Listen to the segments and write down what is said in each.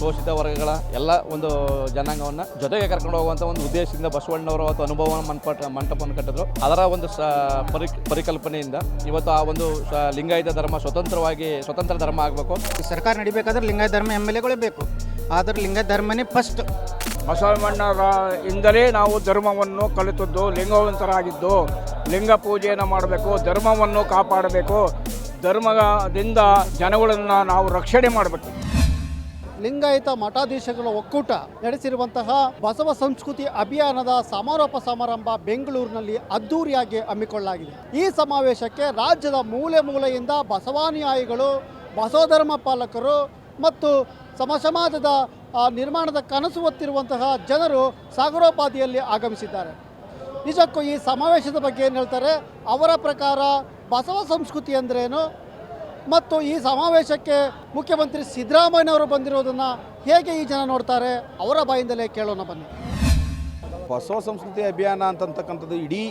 ಶೋಷಿತ ವರ್ಗಗಳ ಎಲ್ಲ ಒಂದು ಜನಾಂಗವನ್ನು ಜೊತೆಗೆ ಕರ್ಕೊಂಡು ಹೋಗುವಂಥ ಒಂದು ಉದ್ದೇಶದಿಂದ ಬಸವಣ್ಣವರು ಅಥವಾ ಅನುಭವ ಮಂಟಪ ಮಂಟಪವನ್ನು ಕಟ್ಟಿದ್ರು. ಅದರ ಒಂದು ಸ ಪರಿ ಪರಿಕಲ್ಪನೆಯಿಂದ ಇವತ್ತು ಆ ಒಂದು ಸ- ಲಿಂಗಾಯತ ಧರ್ಮ ಸ್ವತಂತ್ರವಾಗಿ ಸ್ವತಂತ್ರ ಧರ್ಮ ಆಗಬೇಕು. ಸರ್ಕಾರ ನಡಿಬೇಕಾದ್ರೆ ಲಿಂಗಾಯತ ಧರ್ಮ ಎಂ ಎಲ್ ಎಗಳೇ ಬೇಕು. ಆದರೆ ಲಿಂಗಾಯತ ಧರ್ಮನೇ ಫಸ್ಟ್ ಬಸವಣ್ಣರ ಇಂದಲೇ ನಾವು ಧರ್ಮವನ್ನು ಕಲಿತದ್ದು ಲಿಂಗವಂತರಾಗಿದ್ದು ಲಿಂಗ ಪೂಜೆಯನ್ನು ಮಾಡಬೇಕು ಧರ್ಮವನ್ನು ಕಾಪಾಡಬೇಕು. ಧರ್ಮದಿಂದ ಜನಗಳನ್ನು ನಾವು ರಕ್ಷಣೆ ಮಾಡಬೇಕು. ಲಿಂಗಾಯತ ಮಠಾಧೀಶಗಳ ಒಕ್ಕೂಟ ನಡೆಸಿರುವಂತಹ ಬಸವ ಸಂಸ್ಕೃತಿ ಅಭಿಯಾನದ ಸಮಾರೋಪ ಸಮಾರಂಭ ಬೆಂಗಳೂರಿನಲ್ಲಿ ಅದ್ದೂರಿಯಾಗಿ ಹಮ್ಮಿಕೊಳ್ಳಲಾಗಿದೆ. ಈ ಸಮಾವೇಶಕ್ಕೆ ರಾಜ್ಯದ ಮೂಲೆ ಮೂಲೆಯಿಂದ ಬಸವಾನುಯಾಯಿಗಳು, ಬಸವಧರ್ಮ ಪಾಲಕರು ಮತ್ತು ಸಮಸಮಾಜದ ನಿರ್ಮಾಣದ ಕನಸು ಹೊತ್ತಿರುವಂತಹ ಜನರು ಸಾಗರೋಪಾದಿಯಲ್ಲಿ ಆಗಮಿಸಿದ್ದಾರೆ. ನಿಜಕ್ಕೂ ಈ ಸಮಾವೇಶದ ಬಗ್ಗೆ ಏನು ಹೇಳ್ತಾರೆ? ಅವರ ಪ್ರಕಾರ ಬಸವ ಸಂಸ್ಕೃತಿ ಅಂದ್ರೇನು? ಮತ್ತು ಈ ಸಮಾವೇಶಕ್ಕೆ ಮುಖ್ಯಮಂತ್ರಿ ಸಿದ್ದರಾಮಯ್ಯನವರು ಬಂದಿರೋದನ್ನು ಹೇಗೆ ಈ ಜನ ನೋಡ್ತಾರೆ? ಅವರ ಬಾಯಿಂದಲೇ ಕೇಳೋಣ ಬನ್ನಿ. ಹೊಸ ಸಂಸ್ಕೃತಿ ಅಭಿಯಾನ ಅಂತಕ್ಕಂಥದ್ದು ಇಡೀ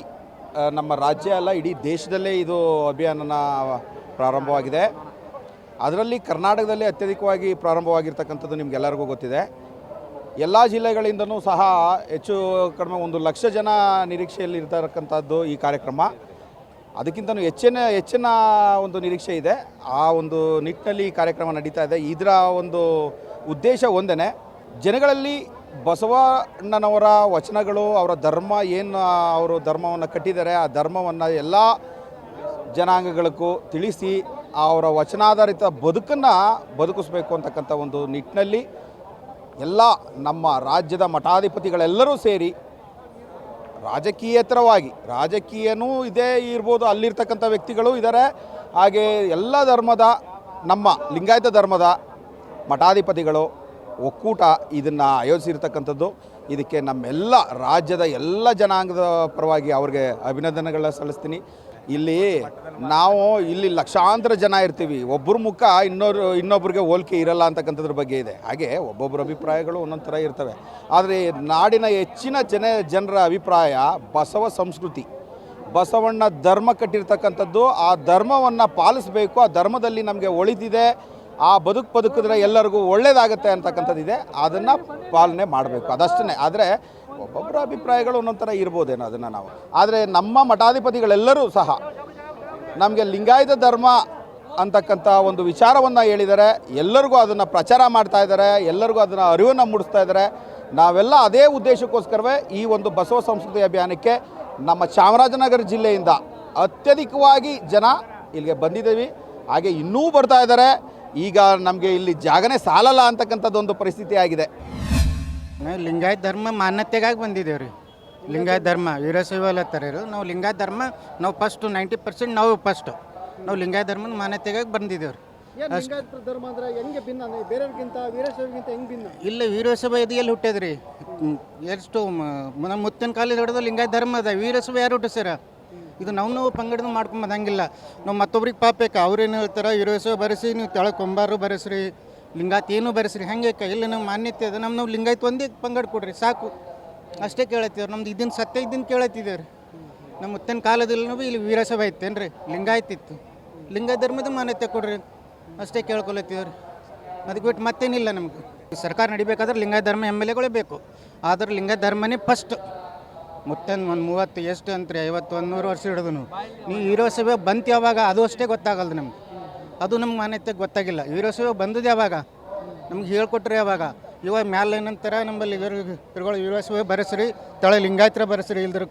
ನಮ್ಮ ರಾಜ್ಯ ಅಲ್ಲ, ಇಡೀ ದೇಶದಲ್ಲೇ ಇದು ಅಭಿಯಾನನ ಪ್ರಾರಂಭವಾಗಿದೆ. ಅದರಲ್ಲಿ ಕರ್ನಾಟಕದಲ್ಲಿ ಅತ್ಯಧಿಕವಾಗಿ ಪ್ರಾರಂಭವಾಗಿರ್ತಕ್ಕಂಥದ್ದು ನಿಮಗೆಲ್ಲರಿಗೂ ಗೊತ್ತಿದೆ. ಎಲ್ಲ ಜಿಲ್ಲೆಗಳಿಂದನೂ ಸಹ ಹೆಚ್ಚು ಕಡಿಮೆ ಒಂದು ಲಕ್ಷ ಜನ ನಿರೀಕ್ಷೆಯಲ್ಲಿ ಇರ್ತಕ್ಕಂಥದ್ದು ಈ ಕಾರ್ಯಕ್ರಮ. ಅದಕ್ಕಿಂತಲೂ ಹೆಚ್ಚಿನ ಹೆಚ್ಚಿನ ಒಂದು ನಿರೀಕ್ಷೆ ಇದೆ. ಆ ಒಂದು ನಿಟ್ಟಿನಲ್ಲಿ ಕಾರ್ಯಕ್ರಮ ನಡೀತಾ ಇದೆ. ಇದರ ಒಂದು ಉದ್ದೇಶ ಒಂದೇ ಜನಗಳಲ್ಲಿ ಬಸವಣ್ಣನವರ ವಚನಗಳು, ಅವರ ಧರ್ಮ, ಏನು ಅವರು ಧರ್ಮವನ್ನು ಕಟ್ಟಿದ್ದಾರೆ, ಆ ಧರ್ಮವನ್ನು ಎಲ್ಲ ಜನಾಂಗಗಳಿಗೂ ತಿಳಿಸಿ, ಅವರ ವಚನಾಧಾರಿತ ಬದುಕನ್ನು ಬದುಕಿಸ್ಬೇಕು ಅಂತಕ್ಕಂಥ ಒಂದು ನಿಟ್ಟಿನಲ್ಲಿ ಎಲ್ಲ ನಮ್ಮ ರಾಜ್ಯದ ಮಠಾಧಿಪತಿಗಳೆಲ್ಲರೂ ಸೇರಿ ರಾಜಕೀಯೇತರವಾಗಿ, ರಾಜಕೀಯನೂ ಇದೇ ಇರ್ಬೋದು, ಅಲ್ಲಿರ್ತಕ್ಕಂಥ ವ್ಯಕ್ತಿಗಳು ಇದ್ದಾರೆ ಹಾಗೆ ಎಲ್ಲ ಧರ್ಮದ ನಮ್ಮ ಲಿಂಗಾಯತ ಧರ್ಮದ ಮಠಾಧಿಪತಿಗಳು ಒಕ್ಕೂಟ ಇದನ್ನು ಆಯೋಜಿಸಿರ್ತಕ್ಕಂಥದ್ದು. ಇದಕ್ಕೆ ನಮ್ಮೆಲ್ಲ ರಾಜ್ಯದ ಎಲ್ಲ ಜನಾಂಗದ ಪರವಾಗಿ ಅವ್ರಿಗೆ ಅಭಿನಂದನೆಗಳನ್ನ ಸಲ್ಲಿಸ್ತೀನಿ. ಇಲ್ಲಿ ನಾವು ಇಲ್ಲಿ ಲಕ್ಷಾಂತರ ಜನ ಇರ್ತೀವಿ. ಒಬ್ಬರ ಮುಖ ಇನ್ನೊರು ಇನ್ನೊಬ್ಬರಿಗೆ ಹೋಲಿಕೆ ಇರಲ್ಲ ಅಂತಕ್ಕಂಥದ್ರ ಬಗ್ಗೆ ಇದೆ. ಹಾಗೆ ಒಬ್ಬೊಬ್ಬರ ಅಭಿಪ್ರಾಯಗಳು ಒಂದೊಂದು ಥರ ಇರ್ತವೆ. ಆದರೆ ನಾಡಿನ ಹೆಚ್ಚಿನ ಜನ, ಜನರ ಅಭಿಪ್ರಾಯ ಬಸವ ಸಂಸ್ಕೃತಿ. ಬಸವಣ್ಣ ಧರ್ಮ ಕಟ್ಟಿರ್ತಕ್ಕಂಥದ್ದು, ಆ ಧರ್ಮವನ್ನು ಪಾಲಿಸಬೇಕು, ಆ ಧರ್ಮದಲ್ಲಿ ನಮಗೆ ಒಳಿತಿದೆ. ಆ ಬದುಕು ಬದುಕಿದ್ರೆ ಎಲ್ಲರಿಗೂ ಒಳ್ಳೇದಾಗುತ್ತೆ ಅಂತಕ್ಕಂಥದ್ದಿದೆ ಅದನ್ನು ಪಾಲನೆ ಮಾಡಬೇಕು. ಅದಷ್ಟೇ ಆದರೆ ಒಬ್ಬೊಬ್ಬರ ಅಭಿಪ್ರಾಯಗಳು ಒಂದೊಂದು ಥರ ಇರ್ಬೋದೇನೋ ಅದನ್ನು ನಾವು. ಆದರೆ ನಮ್ಮ ಮಠಾಧಿಪತಿಗಳೆಲ್ಲರೂ ಸಹ ನಮಗೆ ಲಿಂಗಾಯತ ಧರ್ಮ ಅಂತಕ್ಕಂಥ ಒಂದು ವಿಚಾರವನ್ನು ಹೇಳಿದರೆ, ಎಲ್ಲರಿಗೂ ಅದನ್ನು ಪ್ರಚಾರ ಮಾಡ್ತಾ ಇದ್ದಾರೆ, ಎಲ್ಲರಿಗೂ ಅದನ್ನು ಅರಿವನ್ನು ಮೂಡಿಸ್ತಾ ಇದ್ದಾರೆ. ನಾವೆಲ್ಲ ಅದೇ ಉದ್ದೇಶಕ್ಕೋಸ್ಕರವೇ ಈ ಒಂದು ಬಸವ ಸಂಸ್ಕೃತಿ ಅಭಿಯಾನಕ್ಕೆ ನಮ್ಮ ಚಾಮರಾಜನಗರ ಜಿಲ್ಲೆಯಿಂದ ಅತ್ಯಧಿಕವಾಗಿ ಜನ ಇಲ್ಲಿಗೆ ಬಂದಿದ್ದೀವಿ. ಹಾಗೆ ಇನ್ನೂ ಬರ್ತಾ ಇದ್ದಾರೆ. ಈಗ ನಮಗೆ ಇಲ್ಲಿ ಜಾಗನೇ ಸಾಲಲ್ಲ ಅಂತಕ್ಕಂಥದ್ದು ಒಂದು ಪರಿಸ್ಥಿತಿ ಆಗಿದೆ. ನಾವು ಲಿಂಗಾಯತ ಧರ್ಮ ಮಾನ್ಯತೆಗಾಗಿ ಬಂದಿದ್ದೇವೆ ರೀ. ಲಿಂಗಾಯತ ಧರ್ಮ ವೀರಶೈವಲತ್ತಾರೆ ನಾವು ಲಿಂಗಾಯತ ಧರ್ಮ ನಾವು ಫಸ್ಟು ನೈಂಟಿ ಪರ್ಸೆಂಟ್ ನಾವು ಫಸ್ಟು ನಾವು ಲಿಂಗಾಯತ್ ಧರ್ಮದ ಮಾನ್ಯತೆಗಾಗಿ ಬಂದಿದ್ದೇವೆ ರೀ. ಇಲ್ಲ ವೀರಶೈವ ಇದು ಎಲ್ಲಿ ಹುಟ್ಟದ್ರಿ. ರೀ ಎಷ್ಟು ನಮ್ಮ ಮುತ್ತಿನ ಕಾಲದ ಹಿಡಿದು ಲಿಂಗಾಯತ್ ಧರ್ಮ ಅದ. ವೀರಶೈವ ಯಾರು ಹುಟ್ಟಿಸ್ಯಾರ? ಇದು ನಾವು ನಾವು ಪಂಗಡದ ಮಾಡ್ಕೊಂಬದು ಹಂಗಿಲ್ಲ ನಾವು ಮತ್ತೊಬ್ರಿಗೆ ಪಾಪೇಕ ಅವ್ರೇನು ಹೇಳ್ತಾರೆ ವೀರಶೈವ ಬರೆಸಿ, ನೀವು ತೆಳಗೆ ಕೊಂಬಾರು ಬರೆಸ್ರಿ, ಲಿಂಗಾಯತ್ ಏನು ಬರೆಸ್ರಿ, ಹಂಗೆ ಇಲ್ಲ ನಮ್ಮ ಮಾನ್ಯತೆ ಅದ. ನಮ್ಮ ನಾವು ಲಿಂಗಾಯತ್ ಒಂದೇ ಪಂಗಡ ಕೊಡ್ರಿ, ಸಾಕು. ಅಷ್ಟೇ ಕೇಳತ್ತೀವ್ರಿ. ನಮ್ದು ಇದನ್ನು ಸತ್ಯ ಇದನ್ನ ಕೇಳತ್ತಿದ್ದೇವ್ರಿ. ನಮ್ಮ ಮುತ್ತಿನ ಕಾಲದಲ್ಲಿ ಇಲ್ಲಿ ವೀರಸಭೆ ಐತೇನು ರೀ ಲಿಂಗಾಯತ್ ಇತ್ತು. ಲಿಂಗಾಯತ್ ಧರ್ಮದ ಮಾನ್ಯತೆ ಕೊಡ್ರಿ. ಅಷ್ಟೇ ಕೇಳ್ಕೊಳತ್ತೀವ್ರಿ. ಅದಕ್ಕೆ ಬಿಟ್ಟು ಮತ್ತೇನಿಲ್ಲ ನಮ್ಗೆ. ಸರ್ಕಾರ ನಡಿಬೇಕಾದ್ರೆ ಲಿಂಗಾಯ ಧರ್ಮ ಎಂ ಎಲ್ ಎಗಳೇ ಬೇಕು. ಆದ್ರೆ ಲಿಂಗಾಯತ್ ಧರ್ಮನೇ ಫಸ್ಟ್ ಮುತ್ತನ್ ಒಂದು ಮೂವತ್ತು ಎಷ್ಟು ಅಂತ್ರಿ? ಐವತ್ತು ಒಂದು ನೂರು ವರ್ಷ ಹಿಡಿದು ನೀವು ಸೇವೆ ಬಂತು ಯಾವಾಗ? ಅದು ಅಷ್ಟೇ ಗೊತ್ತಾಗಲ್ದು ನಮ್ಗೆ. ಅದು ನಮ್ಗೆ ಮಾನ್ಯತೆ ಗೊತ್ತಾಗಿಲ್ಲ. ವೀರಶೈವ ಬಂದದ್ದು ಯಾವಾಗ? ನಮ್ಗೆ ಹೇಳ್ಕೊಟ್ರಿ ಯಾವಾಗ? ಇವಾಗ ಮ್ಯಾಲೆ ಏನಂತಾರ ನಮ್ಮಲ್ಲಿ ಇವರು ಹೀರೋ ಸೇವೆ ಬರೆಸ್ರಿ, ತಳ ಲಿಂಗಾಯತ್ರ ಬರೆಸ್ರಿ, ಇಲ್ದ್ರ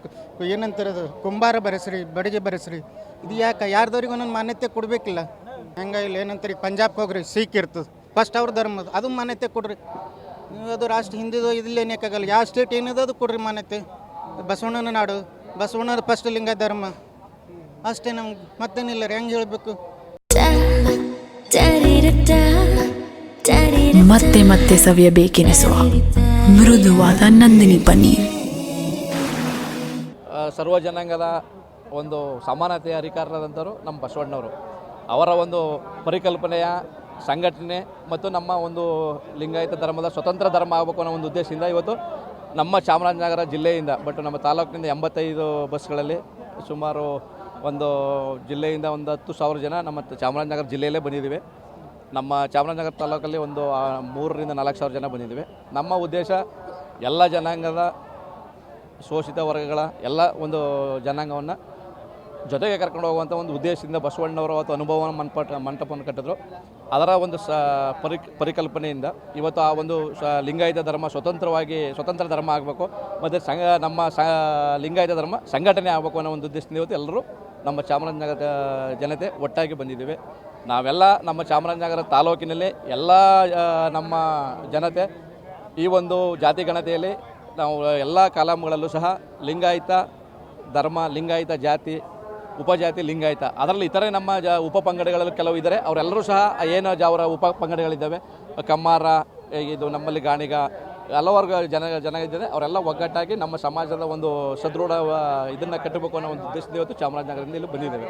ಏನಂತಾರ ಕುಂಬಾರ ಬರೆಸ್ರಿ, ಬಡಿಗೆ ಬರೆಸ್ರಿ. ಇದು ಯಾಕೆ? ಯಾರ್ದವ್ರಿಗೆ ಒಂದೊಂದು ಮಾನ್ಯತೆ ಕೊಡಬೇಕಿಲ್ಲ. ಹೆಂಗ ಇಲ್ಲಿ ಏನಂತಾರೆ? ಪಂಜಾಬ್ಗೆ ಹೋಗ್ರಿ ಸಿಖ್ ಇರ್ತದೆ ಫಸ್ಟ್ ಅವ್ರ ಧರ್ಮದ ಅದು ಮಾನ್ಯತೆ ಕೊಡ್ರಿ. ನೀವು ಅದು ರಾಷ್ಟ್ರ ಹಿಂದಿದು ಇದಿಲ್ಲ ಏನಕ್ಕಾಗಲ್ಲ ಯಾವ ಸ್ಟೇಟ್ ಏನಿದೆ ಅದು ಕೊಡ್ರಿ ಮಾನ್ಯತೆ. ಬಸವಣ್ಣನ ನಾಡು. ಬಸವಣ್ಣನ ಫಸ್ಟ್ ಲಿಂಗ ಧರ್ಮ. ಅಷ್ಟೇ ನಮ್ಗೆ ಮತ್ತೇನಿಲ್ಲ ರೀ ಹೆಂಗೆ ಹೇಳಬೇಕು? ಮತ್ತೆ ಮತ್ತೆ ಸವಿಯಬೇಕೆನಿಸುವ ಮೃದುವಾದ ನಂದಿನಿ ಪನ್ನೀರ್. ಆ, ಸರ್ವ ಜನಾಂಗದ ಒಂದು ಸಮಾನತೆಯ ಅಧಿಕಾರದಂಥವರು ನಮ್ಮ ಬಸವಣ್ಣವರು. ಅವರ ಒಂದು ಪರಿಕಲ್ಪನೆಯ ಸಂಘಟನೆ ಮತ್ತು ನಮ್ಮ ಒಂದು ಲಿಂಗಾಯತ ಧರ್ಮದ ಸ್ವತಂತ್ರ ಧರ್ಮ ಆಗಬೇಕು ಅನ್ನೋ ಒಂದು ಉದ್ದೇಶದಿಂದ ಇವತ್ತು ನಮ್ಮ ಚಾಮರಾಜನಗರ ಜಿಲ್ಲೆಯಿಂದ ಬಟ್ ನಮ್ಮ ತಾಲೂಕಿನಿಂದ ಎಂಬತ್ತೈದು ಬಸ್ಗಳಲ್ಲಿ ಸುಮಾರು ಒಂದು ಜಿಲ್ಲೆಯಿಂದ ಒಂದು ಹತ್ತು ಸಾವಿರ ಜನ ನಮ್ಮ ಚಾಮರಾಜನಗರ ಜಿಲ್ಲೆಯಲ್ಲೇ ಬಂದಿದ್ದೀವಿ. ನಮ್ಮ ಚಾಮರಾಜನಗರ ತಾಲೂಕಲ್ಲಿ ಒಂದು ಮೂರರಿಂದ ನಾಲ್ಕು ಸಾವಿರ ಜನ ಬಂದಿದ್ದೀವಿ. ನಮ್ಮ ಉದ್ದೇಶ ಎಲ್ಲ ಜನಾಂಗದ ಶೋಷಿತ ವರ್ಗಗಳ ಎಲ್ಲ ಒಂದು ಜನಾಂಗವನ್ನು ಜೊತೆಗೆ ಕರ್ಕೊಂಡು ಹೋಗುವಂಥ ಒಂದು ಉದ್ದೇಶದಿಂದ ಬಸವಣ್ಣವರು ಅಥವಾ ಅನುಭವ ಮಂಟಪ ಮಂಟಪವನ್ನು ಕಟ್ಟಿದ್ರು. ಅದರ ಒಂದು ಸ ಪರಿ ಪರಿಕಲ್ಪನೆಯಿಂದ ಇವತ್ತು ಆ ಒಂದು ಸ ಲಿಂಗಾಯತ ಧರ್ಮ ಸ್ವತಂತ್ರವಾಗಿ ಸ್ವತಂತ್ರ ಧರ್ಮ ಆಗಬೇಕು. ಮತ್ತು ಸಂಘ ನಮ್ಮ ಸ ಲಿಂಗಾಯತ ಧರ್ಮ ಸಂಘಟನೆ ಆಗಬೇಕು ಅನ್ನೋ ಒಂದು ಉದ್ದೇಶದಿಂದ ಇವತ್ತು ಎಲ್ಲರೂ ನಮ್ಮ ಚಾಮರಾಜನಗರದ ಜನತೆ ಒಟ್ಟಾಗಿ ಬಂದಿದ್ದೀವಿ. ನಾವೆಲ್ಲ ನಮ್ಮ ಚಾಮರಾಜನಗರ ತಾಲೂಕಿನಲ್ಲಿ ಎಲ್ಲ ನಮ್ಮ ಜನತೆ ಈ ಒಂದು ಜಾತಿ ಗಣತೆಯಲ್ಲಿ ನಾವು ಎಲ್ಲ ಕಾಲಮ್ಗಳಲ್ಲೂ ಸಹ ಲಿಂಗಾಯತ ಧರ್ಮ, ಲಿಂಗಾಯತ ಜಾತಿ ಉಪಜಾತಿ ಲಿಂಗಾಯತ. ಅದರಲ್ಲಿ ಇತರೆ ನಮ್ಮ ಜ ಉಪ ಪಂಗಡಗಳಲ್ಲಿ ಕೆಲವು ಇದ್ದಾರೆ ಅವರೆಲ್ಲರೂ ಸಹ ಏನು ಜ ಅವರ ಉಪ ಪಂಗಡಗಳಿದ್ದಾವೆ? ಕಮ್ಮಾರ ಇದು ನಮ್ಮಲ್ಲಿ ಗಾಣಿಗ ಹಲವಾರು ಜನ ಜನ ಇದ್ದಾರೆ. ಅವರೆಲ್ಲ ಒಗ್ಗಟ್ಟಾಗಿ ನಮ್ಮ ಸಮಾಜದ ಒಂದು ಸದೃಢ ಇದನ್ನು ಕಟ್ಟಬೇಕು ಅನ್ನೋ ಒಂದು ಉದ್ದೇಶದಿಂದ ಇವತ್ತು ಚಾಮರಾಜನಗರದಿಂದ ಇಲ್ಲಿ ಬಂದಿದ್ದೇವೆ.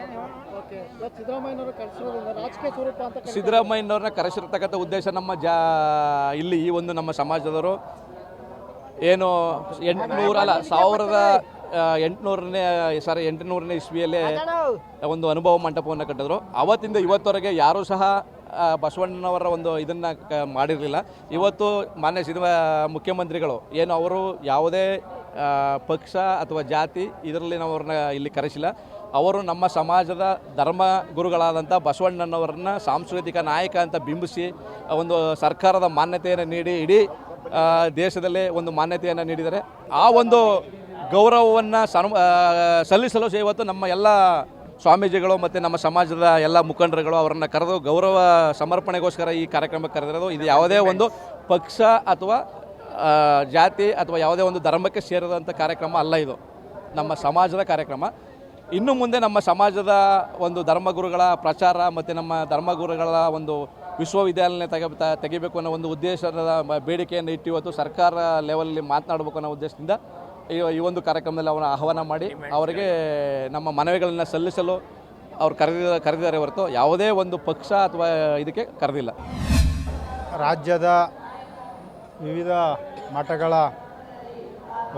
ಸಿದ್ದರಾಮಯ್ಯನವ್ರನ್ನ ಕರೆಸಿರ್ತಕ್ಕಂಥ ಉದ್ದೇಶ ನಮ್ಮ ಜಾ ಇಲ್ಲಿ ಈ ಒಂದು ನಮ್ಮ ಸಮಾಜದವರು ಏನು ಎಂಟುನೂರ ಅಲ್ಲ ಸಾವಿರದ ಎಂಟುನೂರನೇ ಸಾರಿ ಎಂಟುನೂರನೇ ಇಸ್ವಿಯಲ್ಲೇ ಒಂದು ಅನುಭವ ಮಂಟಪವನ್ನು ಕಟ್ಟಿದ್ರು. ಅವತ್ತಿಂದ ಇವತ್ತವರೆಗೆ ಯಾರೂ ಸಹ ಬಸವಣ್ಣನವರ ಒಂದು ಇದನ್ನು ಕ ಮಾಡಿರಲಿಲ್ಲ. ಇವತ್ತು ಮಾನ್ಯ ಸಿದ್ದ ಮುಖ್ಯಮಂತ್ರಿಗಳು ಏನು ಅವರು ಯಾವುದೇ ಪಕ್ಷ ಅಥವಾ ಜಾತಿ ಇದರಲ್ಲಿ ನಾವು ಅವ್ರನ್ನ ಇಲ್ಲಿ ಕರೆಸಿಲ್ಲ. ಅವರು ನಮ್ಮ ಸಮಾಜದ ಧರ್ಮ ಗುರುಗಳಾದಂಥ ಬಸವಣ್ಣನವರನ್ನ ಸಾಂಸ್ಕೃತಿಕ ನಾಯಕ ಅಂತ ಬಿಂಬಿಸಿ ಒಂದು ಸರ್ಕಾರದ ಮಾನ್ಯತೆಯನ್ನು ನೀಡಿ ಇಡೀ ದೇಶದಲ್ಲೇ ಒಂದು ಮಾನ್ಯತೆಯನ್ನು ನೀಡಿದ್ದಾರೆ. ಆ ಒಂದು ಗೌರವವನ್ನು ಸನ್ ಸಲ್ಲಿಸಲು ಇವತ್ತು ನಮ್ಮ ಎಲ್ಲ ಸ್ವಾಮೀಜಿಗಳು ಮತ್ತು ನಮ್ಮ ಸಮಾಜದ ಎಲ್ಲ ಮುಖಂಡರುಗಳು ಅವರನ್ನು ಕರೆದು ಗೌರವ ಸಮರ್ಪಣೆಗೋಸ್ಕರ ಈ ಕಾರ್ಯಕ್ರಮಕ್ಕೆ ಕರೆದಿರೋದು. ಇದು ಯಾವುದೇ ಒಂದು ಪಕ್ಷ ಅಥವಾ ಜಾತಿ ಅಥವಾ ಯಾವುದೇ ಒಂದು ಧರ್ಮಕ್ಕೆ ಸೇರಿದಂಥ ಕಾರ್ಯಕ್ರಮ ಅಲ್ಲ ಇದು. ನಮ್ಮ ಸಮಾಜದ ಕಾರ್ಯಕ್ರಮ. ಇನ್ನು ಮುಂದೆ ನಮ್ಮ ಸಮಾಜದ ಒಂದು ಧರ್ಮಗುರುಗಳ ಪ್ರಚಾರ ಮತ್ತು ನಮ್ಮ ಧರ್ಮಗುರುಗಳ ಒಂದು ವಿಶ್ವವಿದ್ಯಾಲಯ ತೆಗೆ ತೆಗಿಬೇಕು ಅನ್ನೋ ಒಂದು ಉದ್ದೇಶದ ಬೇಡಿಕೆಯನ್ನು ಇಟ್ಟು ಇವತ್ತು ಸರ್ಕಾರ ಲೆವೆಲಲ್ಲಿ ಮಾತನಾಡಬೇಕು ಅನ್ನೋ ಉದ್ದೇಶದಿಂದ ಈ ಒಂದು ಕಾರ್ಯಕ್ರಮದಲ್ಲಿ ಅವರ ಆಹ್ವಾನ ಮಾಡಿ ಅವರಿಗೆ ನಮ್ಮ ಮನವಿಗಳನ್ನು ಸಲ್ಲಿಸಲು ಅವ್ರು ಕರೆದ ಕರೆದಿದ್ದಾರೆ ಹೊರತು ಯಾವುದೇ ಒಂದು ಪಕ್ಷ ಅಥವಾ ಇದಕ್ಕೆ ಕರೆದಿಲ್ಲ. ರಾಜ್ಯದ ವಿವಿಧ ಮಠಗಳ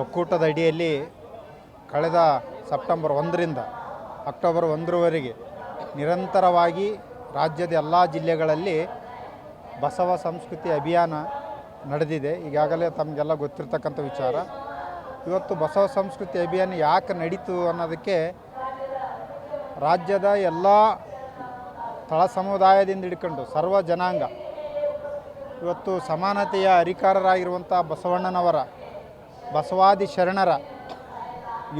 ಒಕ್ಕೂಟದ ಅಡಿಯಲ್ಲಿ ಕಳೆದ ಸೆಪ್ಟೆಂಬರ್ ಒಂದರಿಂದ ಅಕ್ಟೋಬರ್ ಒಂದರವರೆಗೆ ನಿರಂತರವಾಗಿ ರಾಜ್ಯದ ಎಲ್ಲ ಜಿಲ್ಲೆಗಳಲ್ಲಿ ಬಸವ ಸಂಸ್ಕೃತಿ ಅಭಿಯಾನ ನಡೆದಿದೆ. ಈಗಾಗಲೇ ತಮಗೆಲ್ಲ ಗೊತ್ತಿರ್ತಕ್ಕಂಥ ವಿಚಾರ. ಇವತ್ತು ಬಸವ ಸಂಸ್ಕೃತಿ ಅಭಿಯಾನ ಯಾಕೆ ನಡೀತು ಅನ್ನೋದಕ್ಕೆ ರಾಜ್ಯದ ಎಲ್ಲ ತಳ ಸಮುದಾಯದಿಂದ ಹಿಡ್ಕೊಂಡು ಸರ್ವ ಜನಾಂಗ ಇವತ್ತು ಸಮಾನತೆಯ ಅಧಿಕಾರರಾಗಿರುವಂಥ ಬಸವಣ್ಣನವರ, ಬಸವಾದಿ ಶರಣರ,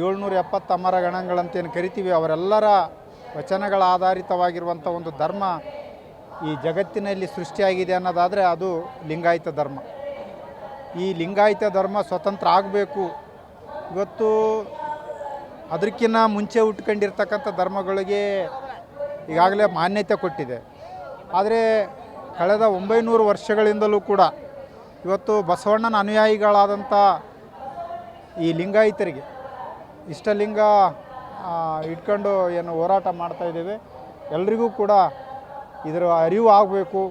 ಏಳ್ನೂರ ಎಪ್ಪತ್ತು ಅಮರ ಗಣಗಳಂತೇನು ಕರಿತೀವಿ, ಅವರೆಲ್ಲರ ವಚನಗಳ ಆಧಾರಿತವಾಗಿರುವಂಥ ಒಂದು ಧರ್ಮ ಈ ಜಗತ್ತಿನಲ್ಲಿ ಸೃಷ್ಟಿಯಾಗಿದೆ ಅನ್ನೋದಾದರೆ ಅದು ಲಿಂಗಾಯತ ಧರ್ಮ. ಈ ಲಿಂಗಾಯತ ಧರ್ಮ ಸ್ವತಂತ್ರ ಆಗಬೇಕು ಇವತ್ತು ಅದಕ್ಕಿಂತ ಮುಂಚೆ ಉಟ್ಕೊಂಡಿರ್ತಕ್ಕಂಥ ಧರ್ಮಗಳಿಗೆ ಈಗಾಗಲೇ ಮಾನ್ಯತೆ ಕೊಟ್ಟಿದೆ. ಆದರೆ ಕಳೆದ ಒಂಬೈನೂರು ವರ್ಷಗಳಿಂದಲೂ ಕೂಡ ಇವತ್ತು ಬಸವಣ್ಣನ ಅನುಯಾಯಿಗಳಾದಂಥ ಈ ಲಿಂಗಾಯಿತರಿಗೆ ಇಷ್ಟಲಿಂಗ ಇಟ್ಕೊಂಡು ಏನು ಹೋರಾಟ ಮಾಡ್ತಾಯಿದ್ದೇವೆ ಎಲ್ರಿಗೂ ಕೂಡ ಇದರ ಅರಿವು ಆಗಬೇಕು.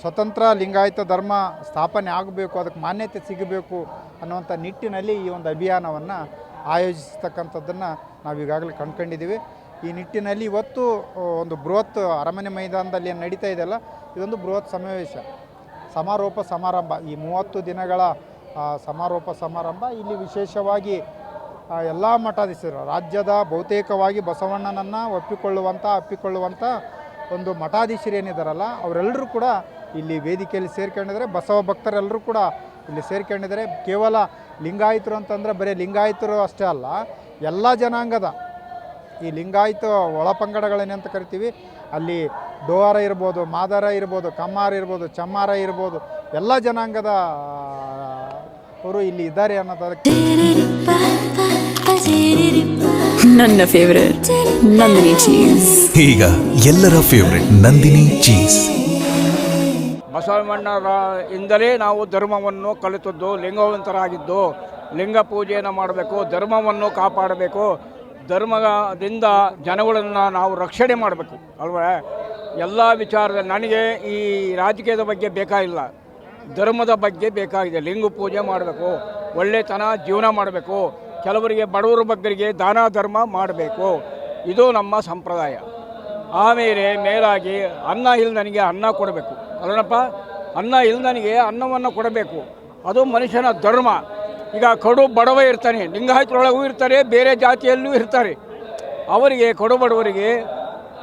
ಸ್ವತಂತ್ರ ಲಿಂಗಾಯತ ಧರ್ಮ ಸ್ಥಾಪನೆ ಆಗಬೇಕು. ಅದಕ್ಕೆ ಮಾನ್ಯತೆ ಸಿಗಬೇಕು. ಅನ್ನುವಂಥ ನಿಟ್ಟಿನಲ್ಲಿ ಈ ಒಂದು ಅಭಿಯಾನವನ್ನು ಆಯೋಜಿಸ್ತಕ್ಕಂಥದ್ದನ್ನು ನಾವು ಈಗಾಗಲೇ ಕಂಡ್ಕೊಂಡಿದ್ದೀವಿ. ಈ ನಿಟ್ಟಿನಲ್ಲಿ ಇವತ್ತು ಒಂದು ಬೃಹತ್ ಅರಮನೆ ಮೈದಾನದಲ್ಲಿ ಏನು ನಡೀತಾ ಇದೆಯಲ್ಲ ಇದೊಂದು ಬೃಹತ್ ಸಮಾವೇಶ. ಸಮಾರೋಪ ಸಮಾರಂಭ. ಈ ಮೂವತ್ತು ದಿನಗಳ ಸಮಾರೋಪ ಸಮಾರಂಭ. ಇಲ್ಲಿ ವಿಶೇಷವಾಗಿ ಎಲ್ಲ ಮಠಾಧೀಶರು, ರಾಜ್ಯದ ಬಹುತೇಕವಾಗಿ ಬಸವಣ್ಣನನ್ನು ಒಪ್ಪಿಕೊಳ್ಳುವಂಥ ಅಪ್ಪಿಕೊಳ್ಳುವಂಥ ಒಂದು ಮಠಾಧೀಶರು ಏನಿದ್ದಾರಲ್ಲ ಅವರೆಲ್ಲರೂ ಕೂಡ ಇಲ್ಲಿ ವೇದಿಕೆಯಲ್ಲಿ ಸೇರ್ಕೊಂಡಿದ್ದಾರೆ. ಬಸವ ಭಕ್ತರೆಲ್ಲರೂ ಕೂಡ ಇಲ್ಲಿ ಸೇರ್ಕೊಂಡಿದ್ದಾರೆ. ಕೇವಲ ಲಿಂಗಾಯತರು ಅಂತಂದರೆ ಬರೀ ಲಿಂಗಾಯತರು ಅಷ್ಟೇ ಅಲ್ಲ ಎಲ್ಲ ಜನಾಂಗದ ಈ ಲಿಂಗಾಯತ ಅಂತ ಕರಿತೀವಿ. ಅಲ್ಲಿ ಡೋವಾರ ಇರ್ಬೋದು ಮಾದಾರ ಇರ್ಬೋದು ಕಮ್ಮಾರ ಇರ್ಬೋದು ಚಮ್ಮಾರ ಇರ್ಬೋದು ಎಲ್ಲ ಜನಾಂಗದ ಅವರು ಇಲ್ಲಿ ಇದ್ದಾರೆ ಅನ್ನೋದಕ್ಕೆ ನನ್ನ ಫೇವರೇಟ್ ನಂದಿನಿ ಚೀಸ್ ಈಗ ಎಲ್ಲರ ಫೇವ್ರೆಟ್ ನಂದಿನಿ ಚೀಸ್ ಬಸವಣ್ಣರ ಇಂದಲೇ ನಾವು ಧರ್ಮವನ್ನು ಕಲಿತದ್ದು, ಲಿಂಗವಂತರಾಗಿದ್ದು, ಲಿಂಗ ಪೂಜೆಯನ್ನು ಮಾಡಬೇಕು, ಧರ್ಮವನ್ನು ಕಾಪಾಡಬೇಕು, ಧರ್ಮದಿಂದ ಜನಗಳನ್ನು ನಾವು ರಕ್ಷಣೆ ಮಾಡಬೇಕು ಅಲ್ವೇ? ಎಲ್ಲ ವಿಚಾರದಲ್ಲಿ ನನಗೆ ಈ ರಾಜಕೀಯದ ಬಗ್ಗೆ ಬೇಕಾಗಿಲ್ಲ. ಧರ್ಮದ ಬಗ್ಗೆ ಬೇಕಾಗಿದೆ. ಲಿಂಗ ಪೂಜೆ ಮಾಡಬೇಕು, ಒಳ್ಳೆತನ ಜೀವನ ಮಾಡಬೇಕು, ಕೆಲವರಿಗೆ ಬಡವರ ಬಗ್ಗರಿಗೆ ದಾನ ಧರ್ಮ ಮಾಡಬೇಕು. ಇದು ನಮ್ಮ ಸಂಪ್ರದಾಯ. ಆಮೇಲೆ ಮೇಲಾಗಿ ಅನ್ನ ಇಲ್ಲಿ ನನಗೆ ಅನ್ನ ಕೊಡಬೇಕು. ಅಲ್ಲನಪ್ಪ ಅನ್ನ ನನಗೆ ಅನ್ನವನ್ನು ಕೊಡಬೇಕು. ಅದು ಮನುಷ್ಯನ ಧರ್ಮ. ಈಗ ಕಡು ಬಡವ ಇರ್ತಾನೆ ಲಿಂಗಾಯತರೊಳಗೂ ಇರ್ತಾರೆ ಬೇರೆ ಜಾತಿಯಲ್ಲೂ ಇರ್ತಾರೆ. ಅವರಿಗೆ ಕಡು ಬಡವರಿಗೆ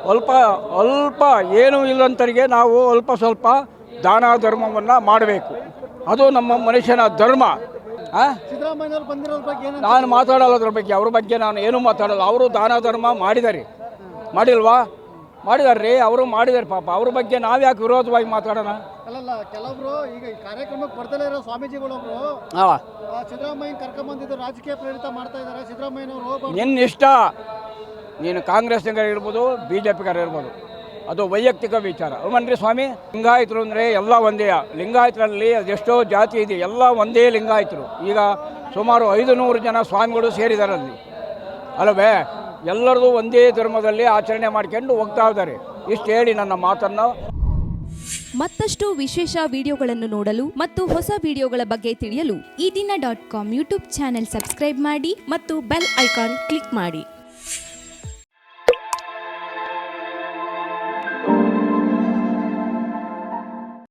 ಅಲ್ಪ ಅಲ್ಪ ಏನೂ ಇಲ್ಲಂತರಿಗೆ ನಾವು ಅಲ್ಪ ಸ್ವಲ್ಪ ದಾನ ಧರ್ಮವನ್ನು ಮಾಡಬೇಕು. ಅದು ನಮ್ಮ ಮನುಷ್ಯನ ಧರ್ಮ. ನಾನು ಮಾತಾಡಲ್ಲ ಅದ್ರ ಬಗ್ಗೆ ಅವ್ರ ಬಗ್ಗೆ ನಾನು ಏನೂ ಮಾತಾಡಲ್ಲ. ಅವರು ದಾನ ಧರ್ಮ ಮಾಡಿದ್ದಾರೆ. ಮಾಡಿಲ್ವಾ? ಮಾಡಿದಾರೆ ರೀ ಅವರು ಮಾಡಿದಾರೆ ಪಾಪ. ಅವ್ರ ಬಗ್ಗೆ ನಾವು ಯಾಕೆ ವಿರೋಧವಾಗಿ ಮಾತಾಡೋಣ? ಅಲ್ಲಲ್ಲ ಕೆಲವರು ಈಗ ಈ ಕಾರ್ಯಕ್ರಮಕ್ಕೆ ಬರ್ತಲೇ ಇರೋ ಸ್ವಾಮೀಜಿಗಳೊಬ್ರು ಹಾಂ. ಆ, ಸಿದ್ದರಾಮಯ್ಯನ ಕರ್ಕೊಂಬಂದಿದ್ದು ರಾಜಕೀಯ ಪ್ರೇರಿತ ಮಾಡ್ತಾ ಇದ್ದಾರೆ ಸಿದ್ದರಾಮಯ್ಯನವರು ನಿನ್ನ ಇಷ್ಟ ನೀನು ಕಾಂಗ್ರೆಸ್ ಇರ್ಬೋದು ಬಿ ಜೆ ಪಿಗಾರ ಇರ್ಬೋದು. ಅದು ವೈಯಕ್ತಿಕ ವಿಚಾರ. ಅವನ್ರಿ ಸ್ವಾಮಿ ಲಿಂಗಾಯತರು ಅಂದರೆ ಎಲ್ಲ ಒಂದೇ. ಲಿಂಗಾಯತರಲ್ಲಿ ಅದೆಷ್ಟೋ ಜಾತಿ ಇದೆ ಎಲ್ಲ ಒಂದೇ ಲಿಂಗಾಯತರು. ಈಗ ಸುಮಾರು ಐದು ನೂರು ಜನ ಸ್ವಾಮಿಗಳು ಸೇರಿದ್ದಾರೆ ಅಲ್ಲಿ ಅಲ್ಲವೇ? ಎಲ್ಲರದು ಒಂದೇ ಧರ್ಮದಲ್ಲಿ ಆಚರಣೆ ಮಾಡ್ಕೊಂಡು ಹೋಗ್ತಾ ಇದ್ದಾರೆ. ಇಷ್ಟು ಹೇಳಿ ನನ್ನ ಮಾತನ್ನು. ಮತ್ತಷ್ಟು ವಿಶೇಷ ವಿಡಿಯೋಗಳನ್ನು ನೋಡಲು ಮತ್ತು ಹೊಸ ವಿಡಿಯೋಗಳ ಬಗ್ಗೆ ತಿಳಿಯಲು Eedina dot com YouTube channel subscribe ಮಾಡಿ ಮತ್ತು ಬೆಲ್ ಐಕಾನ್ ಕ್ಲಿಕ್ ಮಾಡಿ.